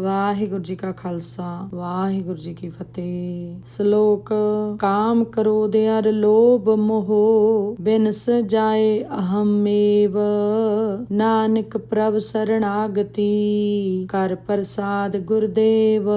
ਵਾਹਿਗੁਰੂ ਜੀ ਕਾ ਖਾਲਸਾ, ਵਾਹਿਗੁਰੂ ਜੀ ਕੀ ਫਤਿਹ। ਸ਼ਲੋਕ, ਕਾਮ ਕਰੋ ਅਰ ਲੋਭ ਮੋਹ ਬਿਨਸ ਜਾਏ ਅਹਮੇਵ ਨਾਨਕ ਪ੍ਰਭ ਸਰਣਾਗਤੀ, ਕਰ ਪ੍ਰਸਾਦ ਗੁਰਦੇਵ।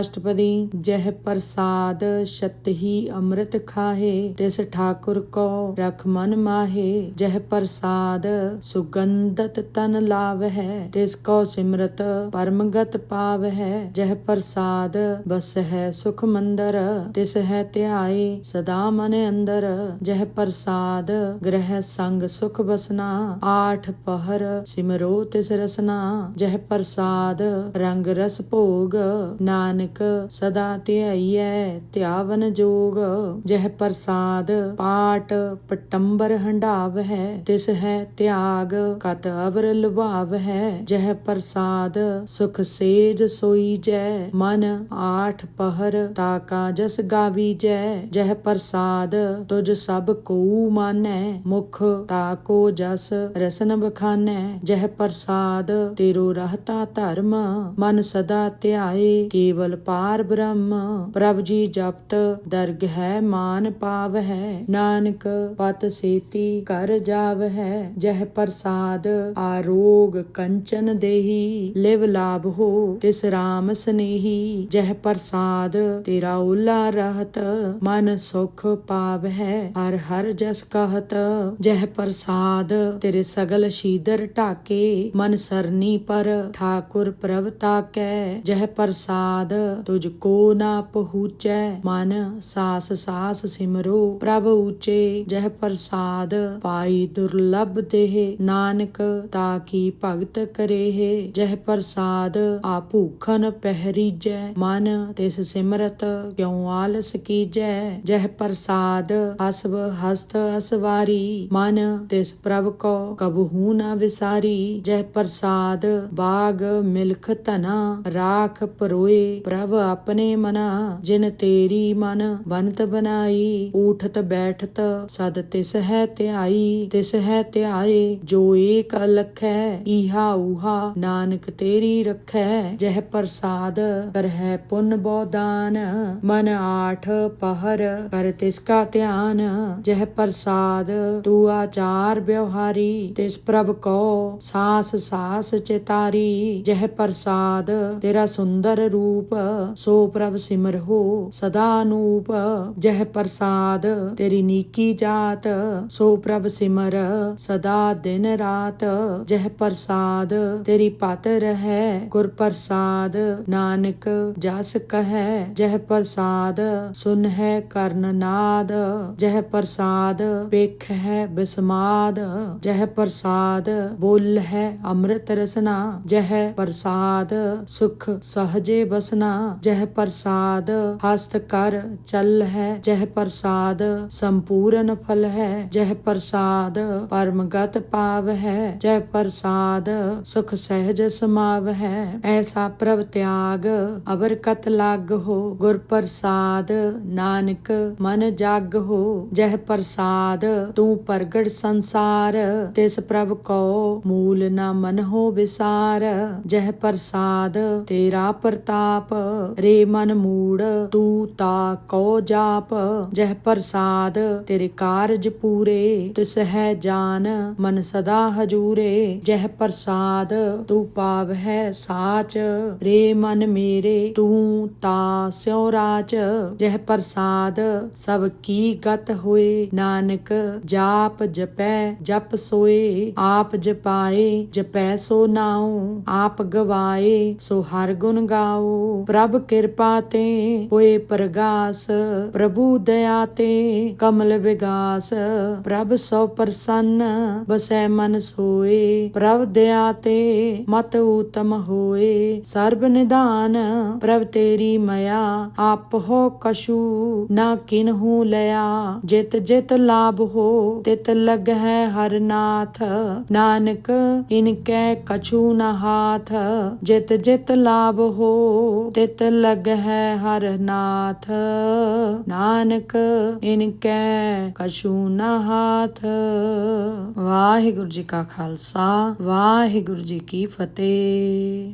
ਅਸ਼ਟਪਦੀ, ਜਹ ਪ੍ਰਸਾਦ ਸ਼ਤ ਹੀ ਅੰਮ੍ਰਿਤ ਖਾਹੇ, ਤਿਸ ਠਾਕੁਰ ਕੋ ਰਖ ਮਨ ਮਾਹੇ। ਜਹ ਪ੍ਰਸਾਦ ਸੁਗੰਧਤ ਤਨ ਲਾਵ ਹੈ ਤਿਸ ਕੋ ਸਿਮਰਤ ਪਰਮ ਪਰਮਗਤ ਪਾਵ ਹੈ ਜਹ ਪ੍ਰਸਾਦ ਬਸ ਹੈ ਸੁਖ ਮੰਦਰ ਤਿਸ ਹੈ ਧਿਆਏ, ਸਦਾ ਮਨ ਅੰਦਰ ਜਹ ਪ੍ਰਸਾਦ ਗ੍ਰਹਿ ਸੰਗ ਸੁਖ ਬਸਨਾ, ਆਠ ਪਹਰ ਸਿਮਰੋ ਤਿਸ ਰਸਨਾ, ਜਹ ਪ੍ਰਸਾਦ ਰੰਗ ਰਸ ਭੋਗ, ਨਾਨਕ ਸਦਾ ਧਿਆਈਐ, ਧਿਆਵਨ ਜੋਗ, ਜਹ ਪ੍ਰਸਾਦ ਪਾਟ ਪਟੰਬਰ ਹੰਡਾਵ ਹੈ ਤਿਸ ਹੈ ਤਿਆਗ ਕਤ ਅਵਰ ਲੁਭਾਵ ਹੈ ਜਹ ਪ੍ਰਸਾਦ ਸੁਖ ਸੇਜ ਸੋਈ ਜੈ, ਮਨ ਆਠ ਪਹਰ ਤਾਕਾ ਜਸ ਗਾਵੀ ਜੈ। ਜਹ ਪ੍ਰਸਾਦ ਤੁਜ ਸਭ ਕੋ ਮਾਨੈ, ਮੁਖ ਤਾਕੋ ਜਸ ਰਸਨ ਬਖਾਨੈ ਜਹ ਪ੍ਰਸਾਦ ਤੇਰੋ ਰਹਤਾ ਧਰਮ, ਮਨ ਸਦਾ ਧਿਆਏ, ਕੇਵਲ ਪਾਰ ਬ੍ਰਹਮ। ਪ੍ਰਭ ਜੀ ਜਪਤ, ਦਰਗ ਹੈ ਮਾਨ ਪਾਵ ਹੈ ਨਾਨਕ ਪਤ ਸੇਤੀ ਕਰ ਜਾਵ ਹੈ ਜਹ ਪ੍ਰਸਾਦ ਆਰੋਗ ਕੰਚਨ ਦੇਹੀ, ਲਿਵ ਲਾਭ ਹੋ ਤਿਸ ਰਾਮ ਸਨੇਹੀ, ਜਹ ਪ੍ਰਸਾਦ ਤੇਰਾ ਉਲਾ ਰਹਤ। ਮਨ ਸੁਖ ਪਾਵ ਹੈ ਹਰ ਹਰ ਜਸ ਕਹਤ। ਜਹ ਪ੍ਰਸਾਦ ਤੇਰੇ ਸਗਲ ਸ਼ੀਦਰ ਢਾਕੇ, ਮਨ ਸਰਨੀ ਪਰ ਠਾਕੁਰ ਪ੍ਰਭ ਤਾਕੈ। ਜਹ ਪ੍ਰਸਾਦ ਤੁਝ ਕੋ ਨਾ ਪਹੁੰਚੈ, ਮਨ ਸਾਸ ਸਾਸ ਸਿਮਰੋ ਪ੍ਰਭ ਉਚੇ ਜਹ ਪ੍ਰਸਾਦ ਪਾਈ ਦੁਰਲਭ ਦੇਹ, ਨਾਨਕ ਤਾ ਕੀ ਭਗਤ ਕਰੇਹ। ਜਹ ਪ੍ਰਸਾਦ ਆ ਭੂਖਨ ਪਹਿਰੀਜੈ, ਮਨ ਤਿਸ ਸਿਮਰਤ ਕਿਉ ਆਲਸ ਕੀਜੈ? ਜਹ ਪ੍ਰਸਾਦ ਹਸਬ ਹਸਤ ਅਸਵਾਰੀ ਮਨ ਤਿਸ ਪ੍ਰਭ ਕੋ ਕਬਹੂ ਨਾ ਵਿਸਾਰੀ। ਜਹ ਪ੍ਰਸਾਦ ਬਾਗ ਮਿਲਖ ਧਨਾ, ਰਾਖ ਪਰੋਏ ਪ੍ਰਭ ਆਪਣੇ ਮਨਾ। ਜਿਨ ਤੇਰੀ ਮਨ ਬਨਤ ਬਨਾਈ, ਊਠਤ ਬੈਠਤ ਸਦ ਤਿਸ ਹੈ ਧਿਆਈ। ਤਿਸ ਹੈ ਧਿਆਏ, ਜੋ ਏਕ ਅਲਖੈ, ਈਹਾ ਊਹਾ ਨਾਨਕ ਤੇਰੀ ਰੱਖ। ਜਹ ਪ੍ਰਸਾਦ ਕਰਹਿ ਪੁੰਨ ਬੋਦਾਨ ਮਨ ਆਠ ਪਹਰ ਕਰ ਤਿਸ ਕਾ ਧਿਆਨ, ਜਹ ਪ੍ਰਸਾਦ ਤੂ ਆਚਾਰ ਵਿਵਹਾਰੀ, ਤਿਸ ਪ੍ਰਭ ਕੋ ਸਾਸ ਸਾਸ ਚਿਤਾਰੀ, ਜਹ ਪ੍ਰਸਾਦ ਤੇਰਾ ਸੁੰਦਰ ਰੂਪ, ਸੋ ਪ੍ਰਭ ਸਿਮਰ ਹੋ ਸਦਾ ਅਨੂਪ ਜਹ ਪ੍ਰਸਾਦ ਤੇਰੀ ਨੀਕੀ ਜਾਤ, ਸੋ ਪ੍ਰਭ ਸਿਮਰ ਸਦਾ ਦਿਨ ਰਾਤ, ਜਹ ਪ੍ਰਸਾਦ ਤੇਰੀ ਪਤ ਰਹੈ ਗੁਰ ਪ੍ਰਸਾਦ ਨਾਨਕ ਜਸ ਕਹੈ, ਜਹ ਪ੍ਰਸਾਦ ਸੁਨ ਹੈ ਕਰਨ ਨਾਦ, ਜਹ ਪ੍ਰਸਾਦ ਵੇਖ ਹੈ ਬਿਸਮਾਦ, ਜਹ ਪ੍ਰਸਾਦ ਬੋਲ ਹੈ ਅੰਮ੍ਰਿਤ ਰਸਨਾ, ਜਹ ਪ੍ਰਸਾਦ ਸੁਖ ਸਹਜੇ ਬਸਨਾ ਜਹ ਪ੍ਰਸਾਦ ਹਸਤ ਕਰ ਚੱਲ ਹੈ ਜਹ ਪ੍ਰਸਾਦ ਸੰਪੂਰਨ ਫਲ ਹੈ ਜਹ ਪ੍ਰਸਾਦ ਪਰਮਗਤ ਪਾਵ ਹੈ ਜਹ ਪ੍ਰਸਾਦ ਸੁਖ ਸਹਿਜ ਸਮਾਵ ਹੈ ਐਸਾ ਪ੍ਰਭ ਤਿਆਗ, ਅਵਰ ਕਤ ਲਾਗ ਹੋ, ਗੁਰ ਪ੍ਰਸਾਦ, ਨਾਨਕ ਮਨ ਜਾਗ ਹੋ, ਜਹ ਪ੍ਰਸਾਦ, ਤੂੰ ਪ੍ਰਗਟ ਸੰਸਾਰ, ਤਿਸ ਪ੍ਰਭ ਕੋ ਮੂਲ ਨਾ ਮਨ ਹੋ ਵਿਸਾਰ, ਜਹ ਪ੍ਰਸਾਦ ਤੇਰਾ ਪ੍ਰਤਾਪ, ਰੇ ਮਨ ਮੂੜ, ਤੂੰ ਤਾ ਕੋ ਜਾਪ, ਜਹ ਪ੍ਰਸਾਦ ਤੇਰੇ ਕਾਰਜ ਪੂਰੇ, ਤਿਸ ਹੈ ਜਾਨ, ਮਨ ਸਦਾ ਹਜੂਰੇ, ਜਹ ਪ੍ਰਸਾਦ ਤੂੰ ਪਾਵ ਹੈ ਸਾਚ, ਰੇ ਮਨ ਮੇਰੇ, ਤੂੰ ਤਾ ਸਿਉ ਰਾਚ। ਜਹ ਪ੍ਰਸਾਦ, ਸਭ ਕੀ ਗਤ ਹੋਏ। ਨਾਨਕ, ਜਾਪ ਜਪੈ, ਜਪ ਸੋਏ। ਆਪ ਜਪਾਏ, ਜਪੈ ਸੋ ਨਾਉ। ਆਪ ਗਵਾਏ, ਸੋ ਹਰ ਗੁਣ ਗਾਓ। ਪ੍ਰਭ ਕਿਰਪਾ ਤੇ ਹੋਏ ਪ੍ਰਗਾਸ। ਪ੍ਰਭੂ ਦਇਆ ਤੇ ਕਮਲ ਵਿਗਾਸ। ਪ੍ਰਭ ਸੋ ਪ੍ਰਸੰਨ, ਬਸੈ ਮਨ ਸੋਏ। ਪ੍ਰਭ ਦਇਆ ਤੇ ਮਤ ਊਤਮ ਹੋਏ। ਸਰਬ ਨਿਦਾਨ ਪ੍ਰਭ ਤੇਰੀ ਮਇਆ, ਆਪ ਹੋ ਕਸੂ ਨਾ ਕਿਨਹੂ ਲਿਆ। ਜਿਤ ਜਿਤ ਲਾਭ ਹੋ, ਤਿਤ ਲਗ ਹੈ ਹਰ ਨਾਥ। ਨਾਨਕ, ਇਨ ਕੈ ਕਛੂ ਨਾ ਹਾਥ। ਜਿਤ ਜਿਤ ਲਾਭ ਹੋ, ਤਿਤ ਲਗ ਹੈ ਹਰ ਨਾਥ। ਨਾਨਕ, ਇਨ ਕੈ ਕਛੂ ਨਾ ਹਾਥ। ਵਾਹਿਗੁਰੂ ਜੀ ਕਾ ਖਾਲਸਾ, ਵਾਹਿਗੁਰੂ ਜੀ ਕੀ ਫਤਿਹ।